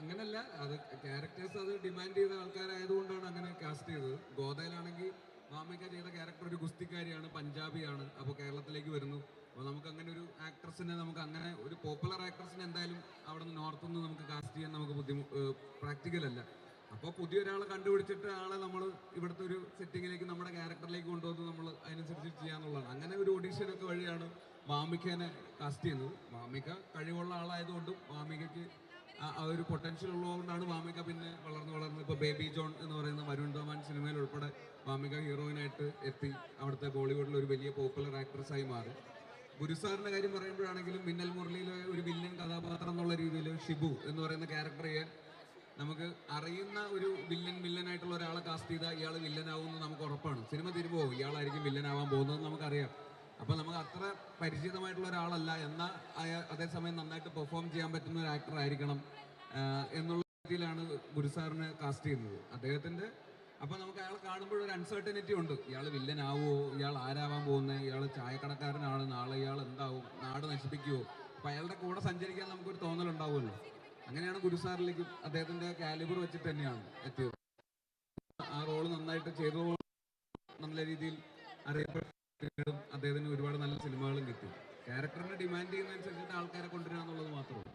അങ്ങനല്ല അത് ക്യാരക്ടേഴ്സ് അത് ഡിമാൻഡ് ചെയ്ത ആൾക്കാരായതുകൊണ്ടാണ് അങ്ങനെ കാസ്റ്റ് ചെയ്തത്. ഗോദയിലാണെങ്കിൽ മാമിക്ക ചെയ്ത ക്യാരക്ടർ ഒരു ഗുസ്തിക്കാരിയാണ് പഞ്ചാബിയാണ് അപ്പോൾ കേരളത്തിലേക്ക് വരുന്നു. അപ്പോൾ നമുക്ക് അങ്ങനെ ഒരു ആക്ട്രസിനെ നമുക്ക് അങ്ങനെ ഒരു പോപ്പുലർ ആക്ട്രസിനെ എന്തായാലും അവിടെ നിന്ന് നോർത്ത് നിന്ന് നമുക്ക് കാസ്റ്റ് ചെയ്യാൻ നമുക്ക് ബുദ്ധിമുട്ട് പ്രാക്ടിക്കൽ അല്ല. അപ്പോൾ പുതിയൊരാളെ കണ്ടുപിടിച്ചിട്ട് ആളെ നമ്മൾ ഇവിടുത്തെ ഒരു സെറ്റിങ്ങിലേക്ക് നമ്മുടെ ക്യാരക്ടറിലേക്ക് കൊണ്ടുവന്ന് നമ്മൾ അതിനനുസരിച്ച് ചെയ്യാന്നുള്ളതാണ്. അങ്ങനെ ഒരു ഓഡീഷനൊക്കെ വഴിയാണ് മാമിക്കനെ കാസ്റ്റ് ചെയ്യുന്നത്. മാമിക കഴിവുള്ള ആളായതുകൊണ്ടും മാമികയ്ക്ക് ആ- ഒരു പൊട്ടൻഷ്യൽ ഉള്ളതുകൊണ്ടാണ് വാമിക പിന്നെ വളർന്ന് വളർന്ന് ഇപ്പോൾ ബേബി ജോൺ എന്ന് പറയുന്ന വരുൺ ധവാൻ സിനിമയിൽ ഉൾപ്പെടെ വാമിക ഹീറോയിനായിട്ട് എത്തി. അവിടുത്തെ ബോളിവുഡിൽ ഒരു വലിയ പോപ്പുലർ ആക്ട്രസ്സായി മാറി. ഗുരുസാറിന്റെ കാര്യം പറയുമ്പോഴാണെങ്കിലും മിന്നൽ മുരളിയിലെ ഒരു വില്ലൻ കഥാപാത്രം എന്നുള്ള രീതിയിൽ ഷിബു എന്ന് പറയുന്ന ക്യാരക്ടർ ചെയ്യാൻ നമുക്ക് അറിയുന്ന ഒരു വില്ലൻ വില്ലനായിട്ടുള്ള ഒരാളെ കാസ്റ്റ് ചെയ്താൽ ഇയാൾ വില്ലനാവുമെന്ന് നമുക്ക് ഉറപ്പാണ്. സിനിമ തിരുമ്പോ ഇയാളായിരിക്കും വില്ലനാവാൻ പോകുന്നത് നമുക്കറിയാം. അപ്പൊ നമുക്ക് അത്ര പരിചിതമായിട്ടുള്ള ഒരാളല്ല എന്നാൽ അതേസമയം നന്നായിട്ട് പെർഫോം ചെയ്യാൻ പറ്റുന്ന ഒരു ആക്ടർ ആയിരിക്കണം എന്നുള്ള രീതിയിലാണ് ഗുരുസാറിനെ കാസ്റ്റ് ചെയ്യുന്നത്. അദ്ദേഹത്തിന്റെ അപ്പൊ നമുക്ക് അയാളെ കാണുമ്പോൾ ഒരു അൺസർട്ടനിറ്റി ഉണ്ട്. ഇയാൾ വില്ലനാവോ ഇയാൾ ആരാവാൻ പോകുന്നത് ഇയാൾ ചായക്കടക്കാരനാണ്. നാളെ ഇയാൾ എന്താവും? നാട് നശിപ്പിക്കുവോ? അപ്പൊ അയാളുടെ കൂടെ സഞ്ചരിക്കാൻ നമുക്കൊരു തോന്നലുണ്ടാവുമല്ലോ അങ്ങനെയാണ് ഗുരുസാറിലേക്ക് അദ്ദേഹത്തിന്റെ കാലിബർ വെച്ചിട്ട് തന്നെയാണ് എത്തിയത്. ആ റോൾ നന്നായിട്ട് ചെയ്തു നല്ല രീതിയിൽ അറിയപ്പെടും അദ്ദേഹത്തിന് ഒരുപാട് നല്ല സിനിമകളും കിട്ടി. ക്യാരക്ടറിന് ഡിമാൻഡ് ചെയ്യുന്നതനുസരിച്ചിട്ട് ആൾക്കാരെ കൊണ്ടുവരിക എന്നുള്ളത് മാത്രമേ